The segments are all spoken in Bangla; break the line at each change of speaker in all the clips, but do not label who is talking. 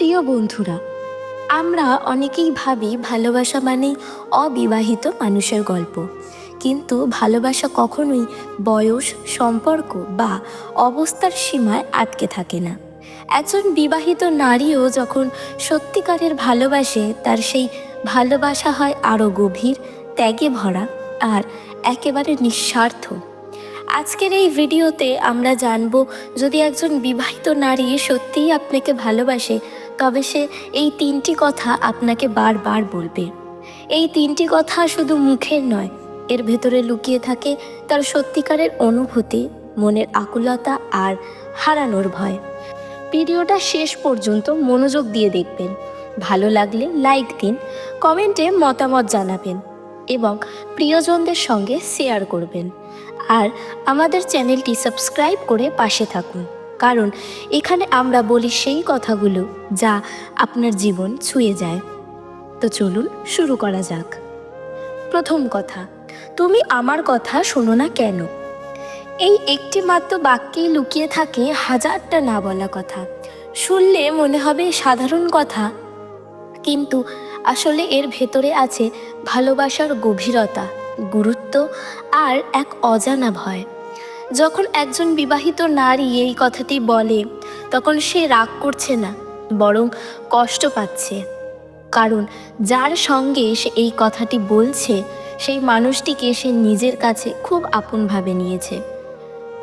প্রিয় বন্ধুরা, আমরা অনেকেই ভাবি ভালোবাসা মানেই অবিবাহিত মানুষের গল্প। কিন্তু ভালোবাসা কখনোই বয়স, সম্পর্ক বা অবস্থার সীমায় আটকে থাকে না। একজন বিবাহিত নারীও যখন সত্যিকারের ভালোবাসে, তার সেই ভালোবাসা হয় আরও গভীর, ত্যাগে ভরা আর একেবারে নিঃস্বার্থ। আজকের এই ভিডিওতে আমরা জানব, যদি একজন বিবাহিত নারী সত্যিই আপনাকে ভালোবাসে, তবে সে এই তিনটি কথা আপনাকে বারবার বলবে। এই তিনটি কথা শুধু মুখের নয়, এর ভেতরে লুকিয়ে থাকে তার সত্যিকারের অনুভূতি, মনের আকুলতা আর হারানোর ভয়। ভিডিওটা শেষ পর্যন্ত মনোযোগ দিয়ে দেখবেন। ভালো লাগলে লাইক দিন, কমেন্টে মতামত জানাবেন এবং প্রিয়জনদের সঙ্গে শেয়ার করবেন। আর আমাদের চ্যানেলটি সাবস্ক্রাইব করে পাশে থাকুন। কারণ এখানে আমরা বলি সেই কথাগুলো যা আপনার জীবন ছুঁয়ে যায়। তো চলুন শুরু করা যাক। প্রথম কথা, তুমি আমার কথা শোনো না কেন? এই একটি মাত্র বাক্যেই লুকিয়ে থাকে হাজারটা না বলা কথা। শুনলে মনে হবে সাধারণ কথা, কিন্তু আসলে এর ভেতরে আছে ভালোবাসার গভীরতা। গুরুত্ব আর এক অজানা ভয়। যখন একজন বিবাহিত নারী এই কথাটি বলে, তখন সে রাগ করছে না, বরং কষ্ট পাচ্ছে। কারণ যার সঙ্গে সে এই কথাটি বলছে, সেই মানুষটিকে সে নিজের কাছে খুব আপনভাবে নিয়েছে।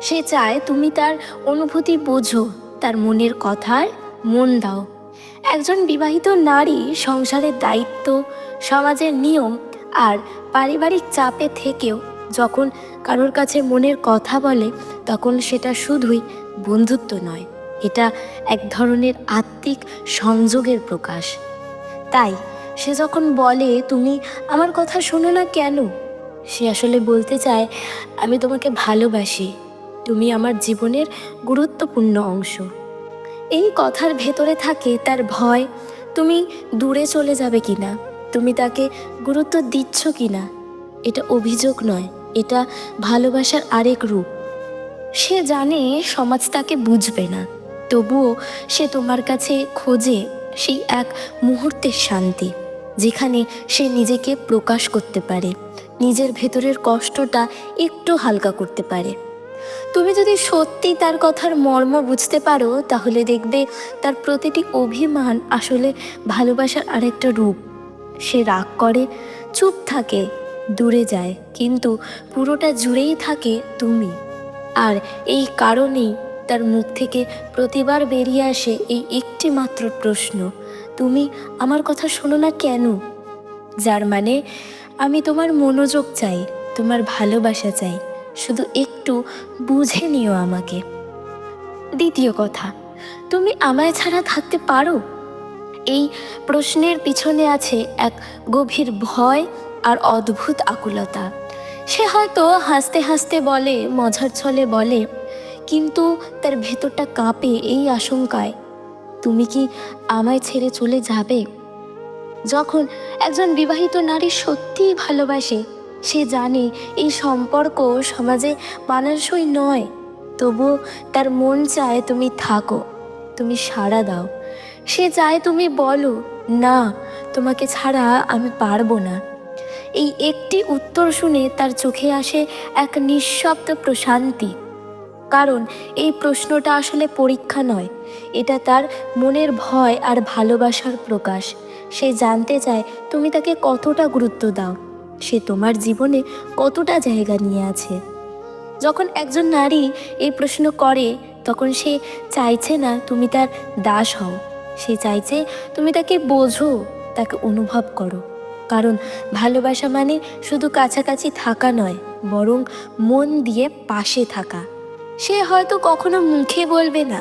সে চায় তুমি তার অনুভূতি বোঝো, তার মনের কথায় মন দাও। একজন বিবাহিত নারী সংসারের দায়িত্ব, সমাজের নিয়ম আর পারিবারিক চাপে থেকেও যখন কারোর কাছে মনের কথা বলে, তখন সেটা শুধুই বন্ধুত্ব নয়, এটা এক ধরনের আত্মিক সংযোগের প্রকাশ। তাই সে যখন বলে, তুমি আমার কথা শোনো না কেন? সে আসলে বলতে চায়, আমি তোমাকে ভালোবাসি। তুমি আমার জীবনের গুরুত্বপূর্ণ অংশ। এই কথার ভেতরে থাকে তার ভয়, তুমি দূরে চলে যাবে কিনা? তুমি তাকে গুরুত্ব দিচ্ছ কি না এটা অভিযোগ নয়, এটা ভালোবাসার আরেক রূপ। সে জানে সমাজ তাকে বুঝবে না, তবুও সে তোমার কাছে খোঁজে সেই এক মুহূর্তের শান্তি, যেখানে সে নিজেকে প্রকাশ করতে পারে, নিজের ভেতরের কষ্টটা একটু হালকা করতে পারে। তুমি যদি সত্যি তার কথার মর্ম বুঝতে পারো, তাহলে দেখবে তার প্রতিটি অভিমান আসলে ভালোবাসার আরেকটা রূপ। সে রাগ করে, চুপ থাকে, দূরে যায়। কিন্তু পুরোটা জুড়েই থাকে তুমি। আর এই কারণেই তার মুখ থেকে প্রতিবার বেরিয়ে আসে এই একটি মাত্র প্রশ্ন, তুমি আমার কথা শোনো না কেন? যার মানে আমি তোমার মনোযোগ চাই, তোমার ভালোবাসা চাই, শুধু একটু বুঝে নিও আমাকে। দ্বিতীয় কথা, তুমি আমায় ছাড়া থাকতে পারো? এই প্রশ্নের পিছনে আছে এক গভীর ভয় আর অদ্ভুত আকুলতা। সে হয়তো হাসতে হাসতে বলে মজার ছলে বলে, কিন্তু তার ভেতরটা কাঁপে এই আশঙ্কায়। তুমি কি আমায় ছেড়ে চলে যাবে? যখন একজন বিবাহিত নারী সত্যিই ভালোবাসে, সে জানে এই সম্পর্ক সমাজে মানানসই নয়। তবুও তার মন চায় তুমি থাকো, তুমি সাড়া দাও। সে যায় তুমি বলো, না, তোমাকে ছাড়া আমি পারব না। এই একটি উত্তর শুনে তার চোখে আসে এক নিঃশব্দ প্রশান্তি। কারণ এই প্রশ্নটা আসলে পরীক্ষা নয়, এটা তার মনের ভয় আর ভালোবাসার প্রকাশ। সে জানতে চায়, তুমি তাকে কতটা গুরুত্ব দাও? সে তোমার জীবনে কতটা জায়গা নিয়ে আছে? যখন একজন নারী এই প্রশ্ন করে, তখন সে চাইছে না তুমি তার দাস হও। সে চাইছে তুমি তাকে বোঝো, তাকে অনুভব করো। কারণ ভালোবাসা মানে শুধু কাছাকাছি থাকা নয়, বরং মন দিয়ে পাশে থাকা। সে হয়তো কখনো মুখে বলবে না,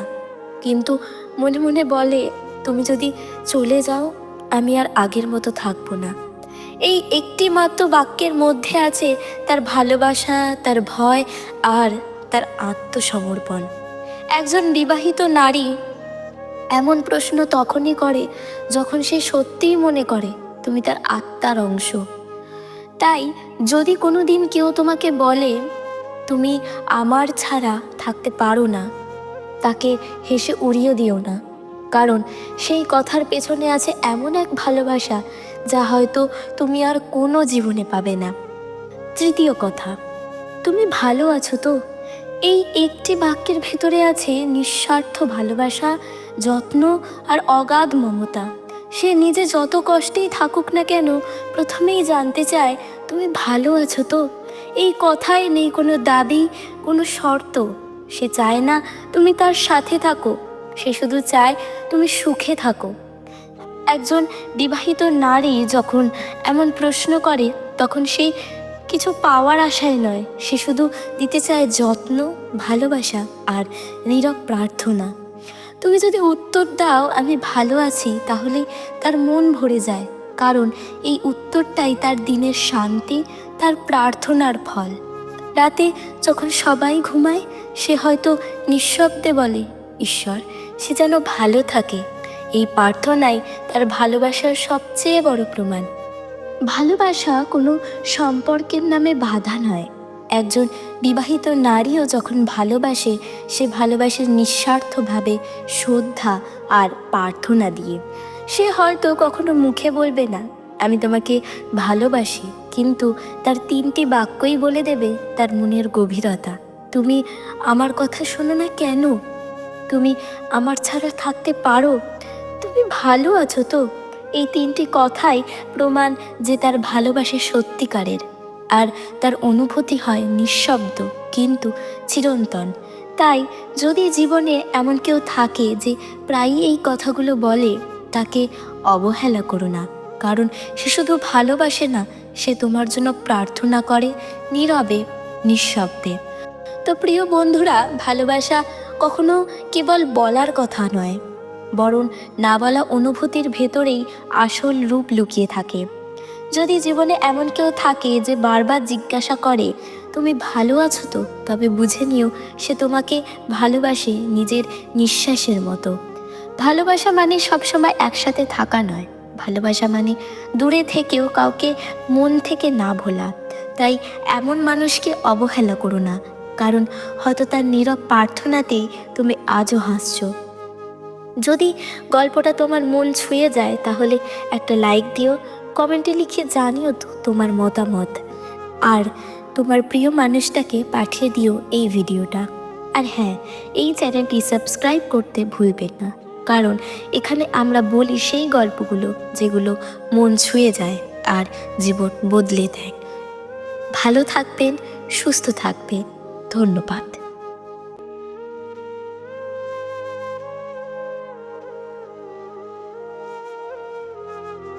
কিন্তু মনে মনে বলে, তুমি যদি চলে যাও, আমি আর আগের মতো থাকব না। এই একটি মাত্র বাক্যের মধ্যে আছে তার ভালোবাসা, তার ভয় আর তার আত্মসমর্পণ। একজন বিবাহিত নারী এমন প্রশ্ন তখনই করে যখন সে সত্যিই মনে করে তুমি তার আত্মার অংশ। তাই যদি কোনো দিন কেউ তোমাকে বলে, তুমি আমার ছাড়া থাকতে পারো না, তাকে হেসে উড়িয়ে দিও না। কারণ সেই কথার পেছনে আছে এমন এক ভালোবাসা যা হয়তো তুমি আর কোনো জীবনে পাবে না। তৃতীয় কথা, তুমি ভালো আছো তো? এই একটি বাক্যের ভেতরে আছে নিঃস্বার্থ ভালোবাসা যত্ন আর অগাধ মমতা। সে নিজে যত কষ্টেই থাকুক না কেন, প্রথমেই জানতে চায়, তুমি ভালো আছো তো? এই কথায় নেই কোনো দাবি, কোনো শর্ত। সে চায় না তুমি তার সাথে থাকো। সে শুধু চায় তুমি সুখে থাকো। একজন বিবাহিত নারী যখন এমন প্রশ্ন করে, তখন সে কিছু পাওয়ার আশায় নয়। সে শুধু দিতে চায় যত্ন, ভালোবাসা আর নীরব প্রার্থনা। তুমি যদি উত্তর দাও, আমি ভালো আছি, তাহলে তার মন ভরে যায়। কারণ এই উত্তরটাই তার দিনের শান্তি, তার প্রার্থনার ফল। রাতে যখন সবাই ঘুমায়, সে হয়তো নিঃশব্দে বলে, ঈশ্বর, সে যেন ভালো থাকে। এই প্রার্থনাই তার ভালোবাসার সবচেয়ে বড় প্রমাণ। ভালোবাসা কোনো সম্পর্কের নামে বাধা নয়। একজন বিবাহিত নারীও যখন ভালোবাসে, সে ভালোবাসে নিঃস্বার্থভাবে, শ্রদ্ধা আর প্রার্থনা দিয়ে। সে হয়তো কখনো মুখে বলবে না, আমি তোমাকে ভালোবাসি। কিন্তু তার তিনটি বাক্যই বলে দেবে তার মনের গভীরতা। তুমি আমার কথা শোনো না কেন? তুমি আমার ছাড়া থাকতে পারো? তুমি ভালো আছো তো? এই তিনটি কথাই প্রমাণ যে তার ভালোবাসে সত্যিকারের। আর তার অনুভূতি হয় নিঃশব্দ কিন্তু চিরন্তন। তাই যদি জীবনে এমন কেউ থাকে যে প্রায়ই এই কথাগুলো বলে, তাকে অবহেলা করো না। কারণ সে শুধু ভালোবাসে না, সে তোমার জন্য প্রার্থনা করে নীরবে, নিঃশব্দে। তো প্রিয় বন্ধুরা, ভালোবাসা কখনো কেবল বলার কথা নয়, বরং না বলা অনুভূতির ভেতরেই আসল রূপ লুকিয়ে থাকে। যদি জীবনে এমন কেউ থাকে যে বারবার জিজ্ঞাসা করে, তুমি ভালো আছো তো? তবে বুঝে নিও, সে তোমাকে ভালোবাসে নিজের নিঃশ্বাসের মতো। ভালোবাসা মানে সবসময় একসাথে থাকা নয়। ভালোবাসা মানে দূরে থেকেও কাউকে মন থেকে না ভোলা। তাই এমন মানুষকে অবহেলা করো না, কারণ হয়তো তার নীরব প্রার্থনাতেই তুমি আজও হাসছো। যদি গল্পটা তোমার মন ছুঁয়ে যায়, তাহলে একটা লাইক দিও কমেন্টে লিখে জানিও তো তোমার মতামত। আর তোমার প্রিয় মানুষটাকে পাঠিয়ে দিও এই ভিডিওটা। আর হ্যাঁ এই চ্যানেলটি সাবস্ক্রাইব করতে ভুলবেন না। কারণ এখানে আমরা বলি সেই গল্পগুলো যেগুলো মন ছুঁয়ে যায় আর জীবন বদলে দেয়। ভালো থাকবেন, সুস্থ থাকবেন। ধন্যবাদ।